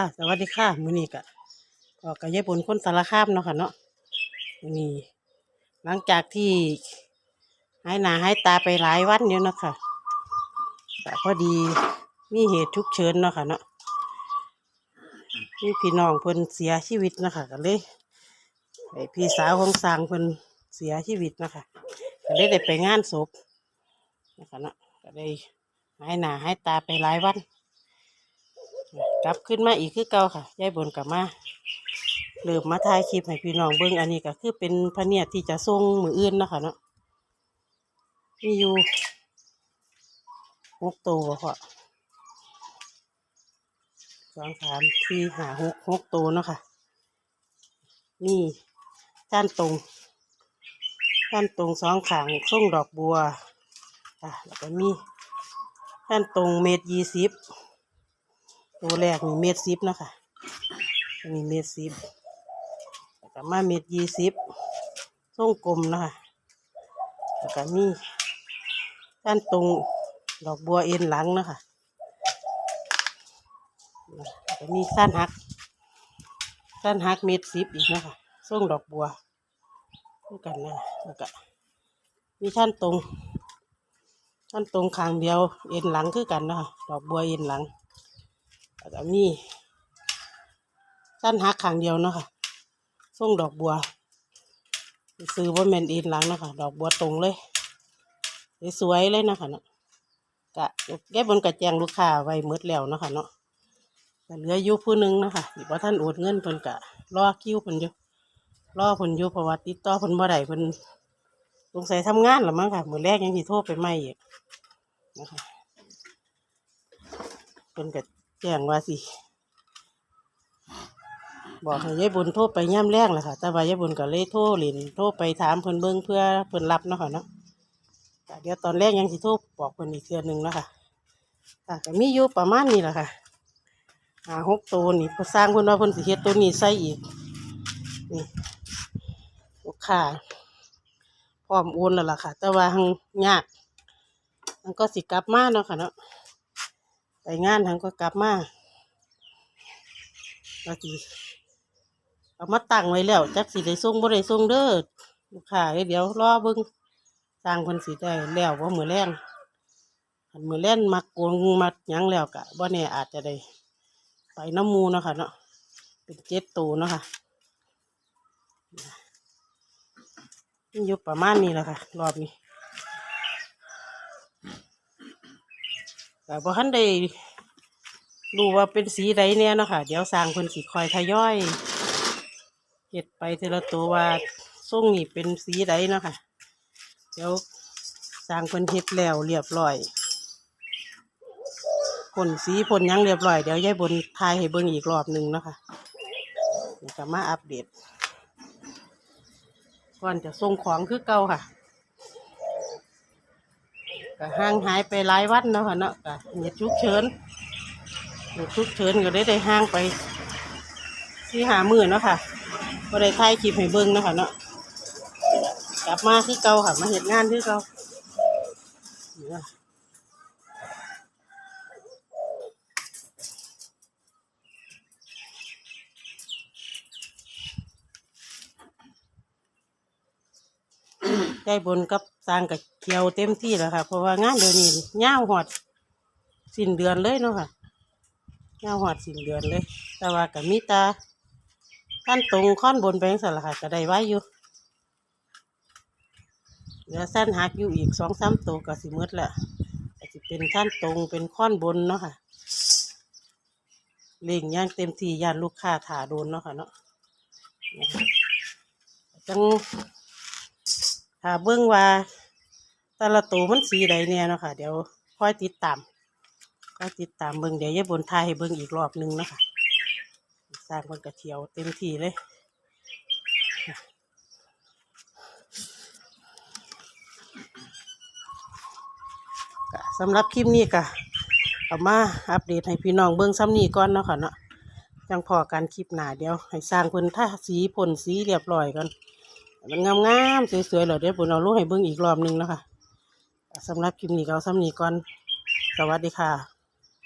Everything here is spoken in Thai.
ค่ะ สวัสดีค่ะมื้อนี้ก็พอกับยายบนคนสารคามเนาะค่ะเนาะมื้อนี้หลังจากที่หายหน้าหายตาไปหลายวันอยู่เนาะค่ะก็พอดีมีเหตุฉุกเฉินเนาะค่ะเนาะมีพี่น้องเพิ่นเสียชีวิตเนาะค่ะก็เลยไอพี่สาวของสางเพิ่นเสียชีวิตเนาะค่ะก็เลยได้ไปงานศพเนาะคะเนาะก็เลยหายหน้าหายตาไปหลายวัน กลับขึ้นมาอีกคือเก่าค่ะยายบนกลับมาเริ่มมาถ่ายคลิปให้พี่น้องเบิ่งอันนี้ก็คือเป็นพระเนียดที่จะส่งมืออื่นนะคะเนาะมีอยู่หกตัวพอสองสามสี่ห้าหกหกตัวเนาะค่ะนี่ก้านตรงก้านตรงสองขางส่งดอกบัวค่ะแล้วก็มีก้านตรงเมตรยี่สิบ ตัวแรกนี่เม็ดสิบนะคะอันนี้เม็ดสิบแล้วก็มาเม็ดยี่สิบทรงกลมนะคะแล้วก็มีด้านตรงดอกบัวเอ็นหลังนะคะแล้วก็มีสั้นหักสั้นหักเม็ดสิบอีกนะคะทรงดอกบัวด้วยกันนะแล้วก็มีท่านตรงท่านตรงคางเดียวเอ็นหลังคือกันนะคะดอกบัวเอ็นหลัง แล้วก็มีสั้นหักขางเดียวเนาะค่ะส่งดอกบัว ซื้อว่าแมนอินหลังเนาะค่ะ ดอกบัวตรงเลย สวยเลยนะค่ะเนาะกะแก้บนกระแจงลูกค้าไว้หมดแล้วเนาะค่ะเนาะแต่เหลืออยู่ผู้หนึงนะค่ะที่ว่าท่านโอนเงินเพิ่นกะรอคิวเพิ่นอยู่รอเพิ่นอยู่เพราะว่าติดต่อเพิ่นบ่ได้เพิ่นสงสัยทำงานหรือมั้งค่ะมือแรกยังสิโทรไปไม่อีกนะคะเพิ่นก็ แจ้งว่าสิ บอกให้ยายบุญโทรไปย่ำแรงแหละค่ะ แต่ว่ายายบุญก็เลยโทรหลินโทรไปถามเพิ่นเบิ่งเพื่อเพิ่นรับเนาะค่ะเนาะก็เดี๋ยวตอนแรกยังสิโทรบอกเพิ่นอีกเทื่อนึงเนาะค่ะค่ก็มีอยู่ประมาณนี้แหละค่ะหาหกตัวนี่เพิ่นสร้างเพิ่นว่าเพิ่นสิเฮ็ดตัวนี้ใส่อีกนี่ลูกค้าพร้อมโอนแล้วล่ะค่ะ แต่ว่าหังยากมันก็สิกลับมาเนาะค่ะเนาะ ไปงานทางก็กลับมาบางทีเอามาตั้งไว้แล้วจักสิได้ส่งบ่ได้ส่งเด้อลูกค้าเดี๋ยวรอเบิ่งสร้างเพิ่นสิได้แล้วบ่ามือแรงคันมือแรงมักโกงมักหยังแล้วก็บ่แน่อาจจะได้ ไปน้ำมูเนาะค่ะเนาะเป็นเจ็ดตัวเนาะค่ะนี่อยู่ประมาณนี้แหละค่ะ รอบนี้ แต่บ่ทันได้รู้ว่าเป็นสีใดเนี่ยเนาะค่ะ เดี๋ยวสร้างเพิ่นสิคอยทยอยเฮ็ดไปทีละตัวว่าส่งนี่เป็นสีใดเนาะค่ะ เดี๋ยวสร้างเพิ่นเฮ็ดแล้วเรียบร้อยพ่นสีพ่นหยังเรียบร้อยเดี๋ยวยายบนทายให้เบิ่งอีกรอบหนึ่งเนาะค่ะจะมาอัปเดตก่อนจะส่งของคือเก่าค่ะ ก็ห่างหายไปหลายวันเนาะค่ะเนาะก็เหตุฉุกเฉินเหตุฉุกเฉินก็ได้ได้ห่างไปที่หามือเนาะค่ะก็ได้ถ่ายคลิปให้เบิ้งเนาะค่ะเนาะกลับมาที่เก่าค่ะมาเหตุงานที่เก่า ได้บนกับสร้างกับเขียวเต็มที่แล้วค่ะ เพราะว่างานเดือนนี้ย่าวหอดสิ้นเดือนเลยเนาะค่ะย่าวหอดสิ้นเดือนเลย แต่ว่ากับมีตาขั้นตรงค่อนบนไปยังสันละค่ะก็ได้ไว้อยู่เหลือสั้นหักอยู่อีกสองสามตัวก็สิมืดแล้วก็สิเป็นขั้นตรงเป็นค่อนบนเนาะค่ะเล่งย่างเต็มที่ย่านลูกค้าถาโดนเนาะค่ะเนาะจัง ถ้าเบิ่งว่าแต่ละตัวมันสีใดเนี่ยเนาะค่ะ เดี๋ยวค่อยติดตามค่อยติดตามเบิ่งเดี๋ยวยายบนทายให้เบิ่งอีกรอบหนึงนะคะสร้างคนกระเทียวเต็มที่เลยสำหรับคลิปนี้ก็เอามาอัปเดตให้พี่น้องเบิ่งซ้ำนี้ก่อนเนาะค่ะเนาะยังพอการคลิปหนาเดี๋ยว ให้สร้างเพิ่นท่าสีพ่นสีเรียบร้อยก่อน มันงามๆสวยๆเหรอเดี๋ยวผมเอาลูกให้เบิ้งอีกรอบหนึงนะคะสำหรับคลิปนี้ก็เอาซ้ำนี้ก่อน สวัสดีค่ะ